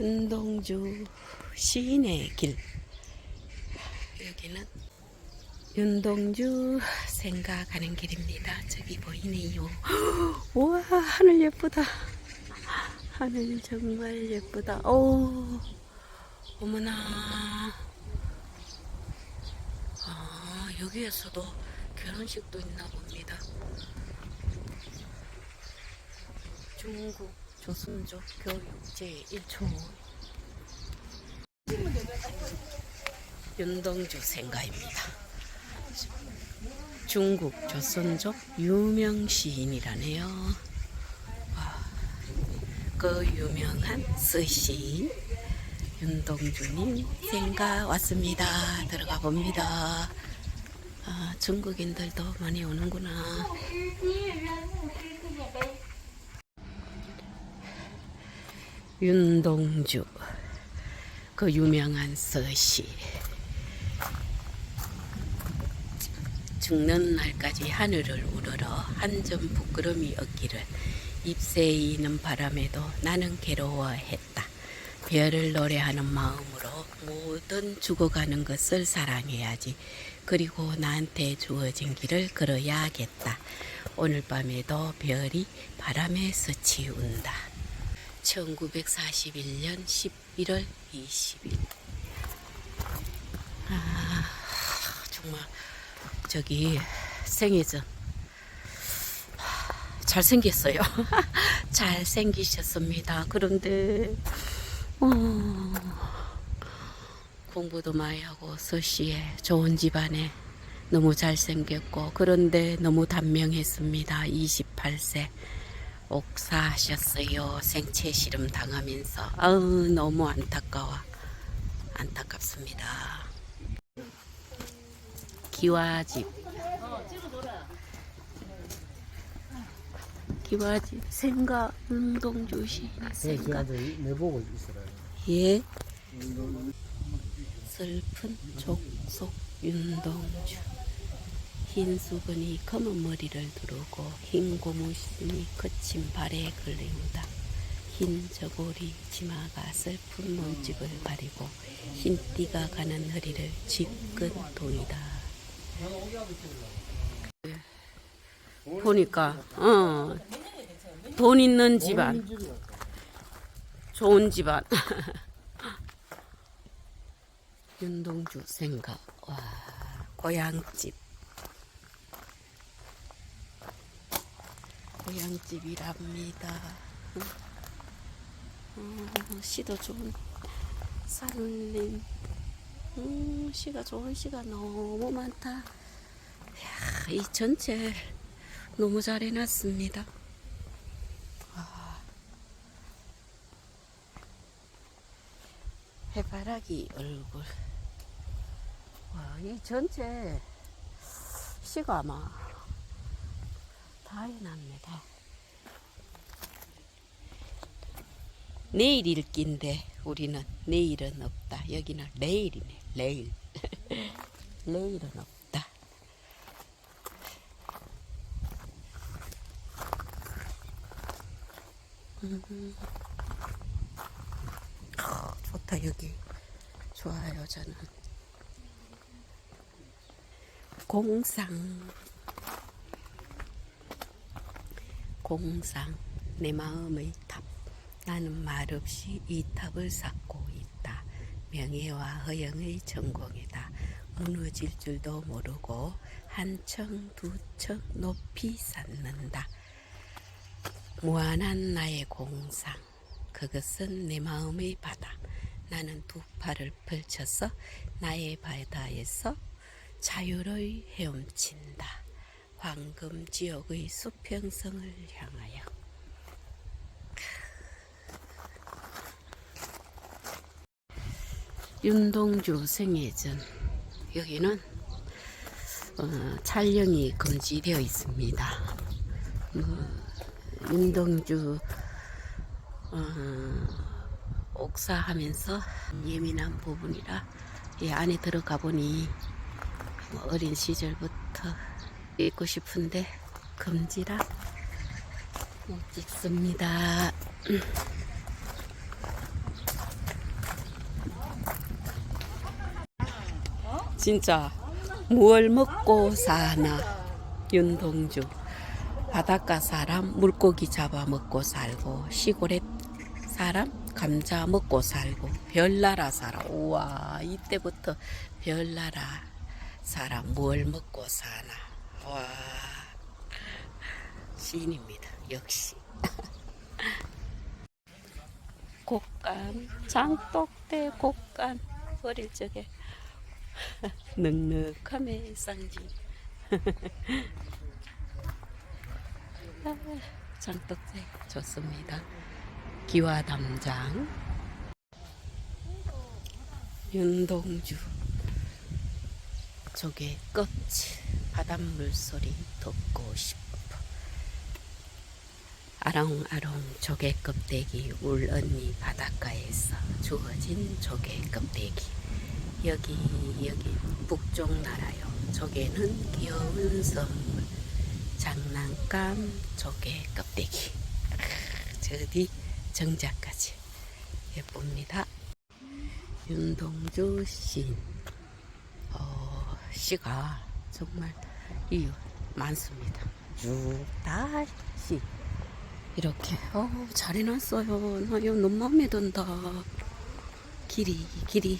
윤동주 시인의 길. 여기는 윤동주 생각하는 길입니다. 저기 보이네요. 우와, 하늘 예쁘다. 하늘 정말 예쁘다. 오, 어머나. 아, 여기에서도 결혼식도 있나 봅니다. 중국 조선족 교육 제 1초 윤동주 생가입니다. 중국 조선족 유명 시인이라네요. 와, 그 유명한 스시 윤동주님 생가 왔습니다. 들어가 봅니다. 아, 중국인들도 많이 오는구나. 윤동주 그 유명한 서시 죽는 날까지 하늘을 우러러 한 점 부끄럼이 없기를 잎새이는 바람에도 나는 괴로워했다. 별을 노래하는 마음으로 모든 죽어가는 것을 사랑해야지. 그리고 나한테 주어진 길을 걸어야겠다. 오늘 밤에도 별이 바람에 스치운다. 1941년 11월 20일. 아, 정말 저기 생애전 잘생겼어요. 잘생기셨습니다. 그런데 어, 공부도 많이 하고 서시에 좋은 집안에 너무 잘생겼고 그런데 너무 단명했습니다. 28세. 옥사하셨어요. 생체 실험 당하면서 아우 너무 안타까워 안타깝습니다. 기와집 기와집 생가 운동주 시인의 네, 이제 내보고 있어요. 예 슬픈 족속 윤동주 흰 수건이 검은 머리를 두르고 흰 고무신이 거친 발에 걸린다. 흰 저고리 치마가 슬픈 몸집을 가리고 흰 띠가 가는 허리를 쥐끈 동이다. 보니까 어, 돈 있는 집안, 좋은 집안. 윤동주 생각 와 고향집. 고향집이랍니다. 음, 시도 좋은 산림. 음, 시가 좋은 시가 너무 많다. 이야, 이 전체 너무 잘 해놨습니다. 와. 해바라기 얼굴. 와, 이 전체 시가 아마 다 해놨네다. 내일 읽기인데 우리는 내일은 없다. 여기는 내일이네. 내일. 내일은 없다. 음. 아, 좋다 여기. 좋아요 저는. 공상. 공상 내 마음의 탑 나는 말없이 이 탑을 쌓고 있다. 명예와 허영의 전공이다. 무너질 줄도 모르고 한 층 두 층 높이 쌓는다. 무한한 나의 공상. 그것은 내 마음의 바다. 나는 두 팔을 펼쳐서 나의 바다에서 자유를 헤엄친다 황금 지역의 수평성을 향하여 윤동주 생애전 여기는 어, 촬영이 금지되어 있습니다. 어, 윤동주 어, 옥사하면서 예민한 부분이라 이 안에 들어가 보니 뭐 어린 시절부터 찍고 싶은데 금지라 못 찍습니다. 진짜 무얼 먹고 사나 윤동주. 바닷가 사람 물고기 잡아 먹고 살고 시골에 사람 감자 먹고 살고 별나라 사람. 우와 이때부터 별나라 사람 무얼 먹고 사나. 와 시인입니다. 역시. 곶감 장독대 곶감 어릴 적에 넉넉함의 상징 아, 장독대 좋습니다. 기와 담장. 윤동주. 조개 껍질 바닷물 소리 듣고 싶어. 아롱아롱 조개 껍데기 울 언니 바닷가에서 주어진 조개 껍데기. 여기 여기 북쪽 나라요. 조개는 귀여운 선물. 장난감 조개 껍데기. 크, 저디 정자까지 예쁩니다. 윤동주 시인 어, 시가 정말 이유 많습니다. 쭉 다시 이렇게 어, 잘 해놨어요. 나 이거 너무 마음에 든다. 길이 길이